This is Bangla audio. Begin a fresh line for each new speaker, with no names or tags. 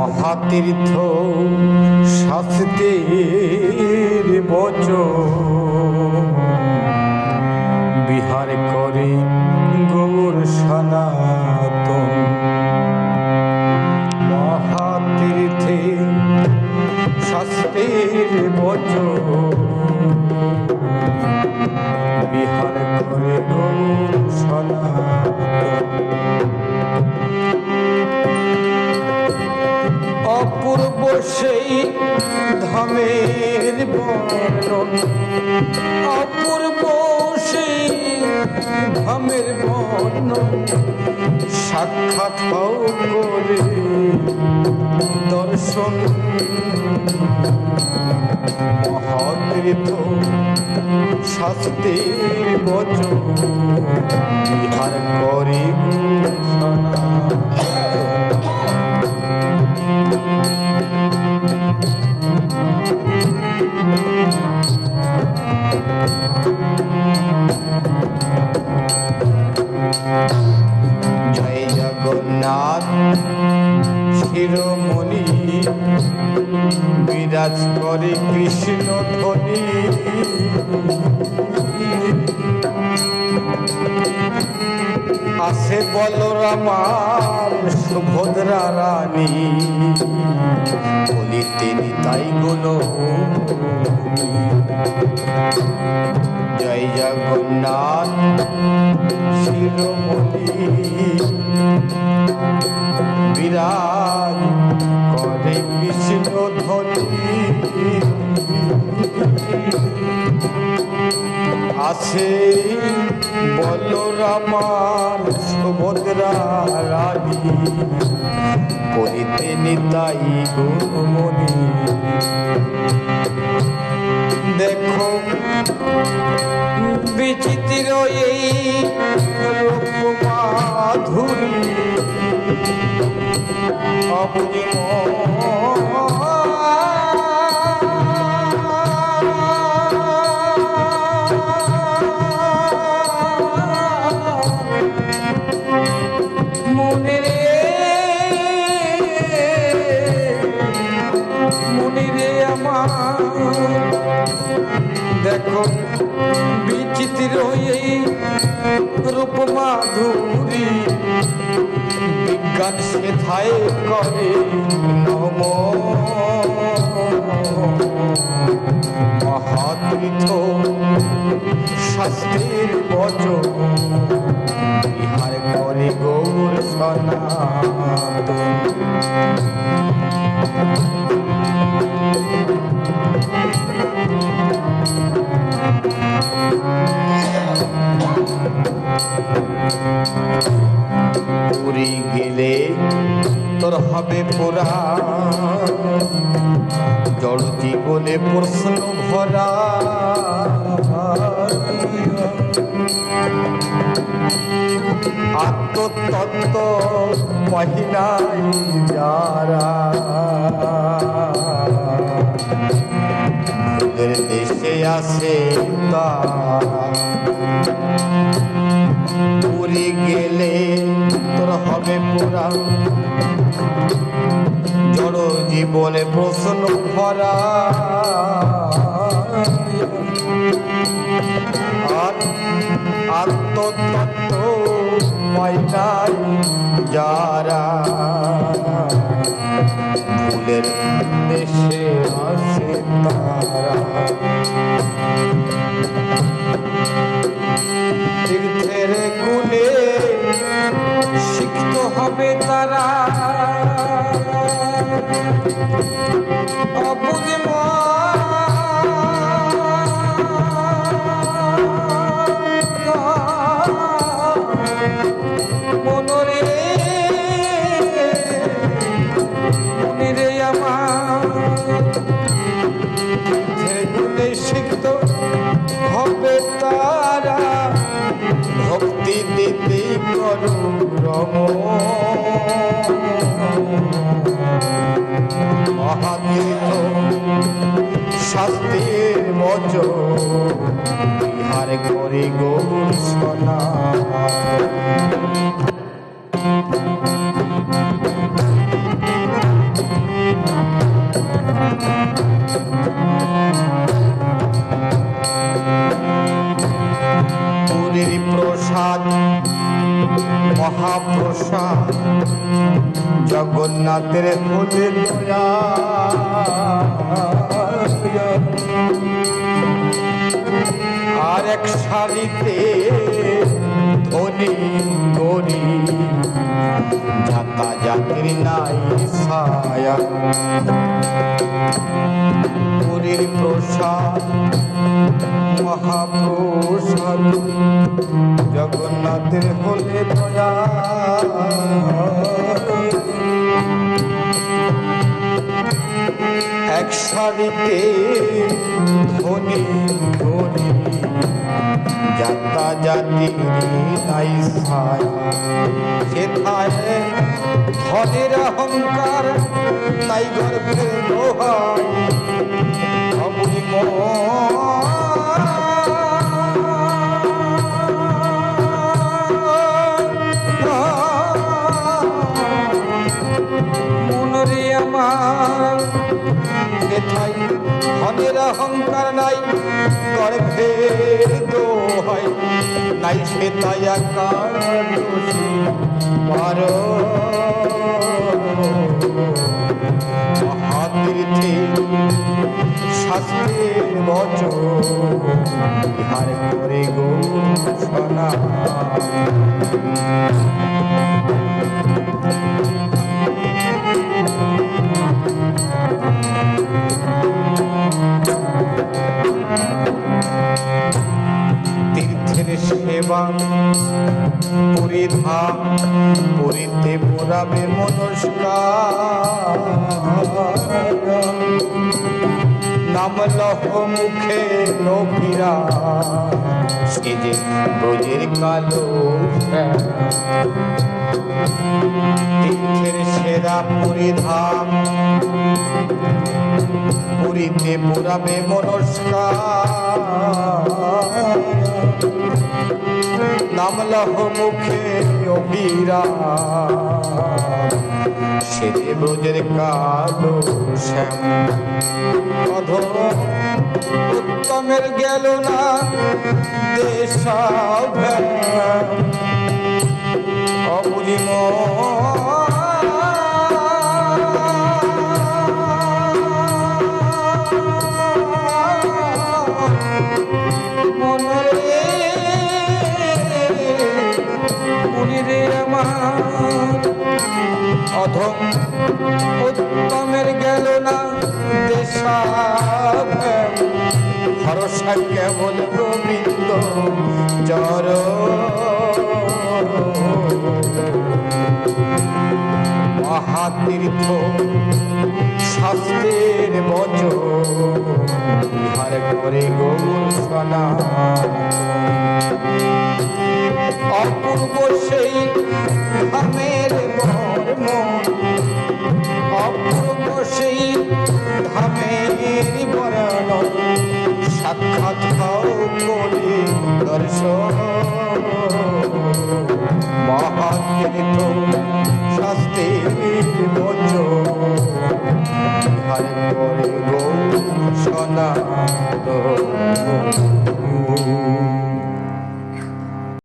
মহাতীর্থ শাস্তির বচ বিহার করে গৌর সনাতন। মহাতীর্থে শাস্তির বচ বিহার করে গৌর সনাতন। সেই ধামের বর্ণন অপূর্ব সেই ধামের বর্ণন সাক্ষাৎ করে দর্শন। শাস্তির বচন বিহার করে বিরাজ করে কৃষ্ণ ধ্বনি। আসে বলরামার সুভদ্রা রানী। বলিতে নিতাই গুলো জয় জগন্নাথ শিরোমণি। বিরাজ আছে। বলরামার সুভদ্রা রানী করিতে নিতাই গুণমণি। দেখো বিচিত্র এই মাধুরী অবুঝি দেখো, বিচিত্র এই রূপ মাধুরী বিজ্ঞান সেথায় করে নম। মহাতীর্থ শাস্ত্রের বচ বিহার করে গৌর সনাতন। পুরী গেলে তোর হবে পুরা। জল জীবনে প্রশ্ন ভরা। আত্মতত্ত্ব মহিলাই যারা। দেশে আসে তারা। পুরী গেলে তোর হবে পুরা। জড় জীবনে প্রশ্ন ভরা। যারা ফুলের দেশে আসে তারা। হবে তারা। ভক্তি দিতে করু রম মহাতীর্থ শাস্তির মজ বিহার করে গৌর মহাপ্রসাদ জগন্নাথের ফুলে আর এক সারিতে ধনী গরিব ঝাঁকা জাতির নাই ছায়া। পুরীর প্রসাদ, মহাপ্রসাদ, জগন্নাথের হলে দয়া এক শাড়িতে ধনী, গরিব যাতা জাতি নাই ছায়া। সেথায় ধনের অহংকার নাই গর্ভে দোহাই ধনের অহংকার নাই গর্ভে দোহাই নাই সেতাই আকার দোষী মহাতীর্থে শাস্ত্রের বচ ইহার করে গৌষণা তীর্থের সেবা পরিধাম পুরীতে পোড়াবে মনস্কার নাম লহ মুখে লোভিরা। সে যে ব্রজের কালো। তীর্থের সেরা পরিধাম পুরীতে পুরাবে মনস্কার। নামলহ মুখে অভিরা সে যে ব্রজের কালো শ্যাম। উত্তমের গেল না দেশাভ অবুঝিম মনরে মুনিরে উত্তমের গেল না দেশাভ। ভরসা কেবল গোবিন্দ জর মহাতীর্থ, শাস্ত্রের বচ হার করে গৌসনা অপূর্ব সেই ধামের মর্ম, অপূর্ব সেই ধামের বরণ। সাক্ষাৎ দর্শন। মহাকেত শাস্তি বিমোচন হাই করিব সনাতন।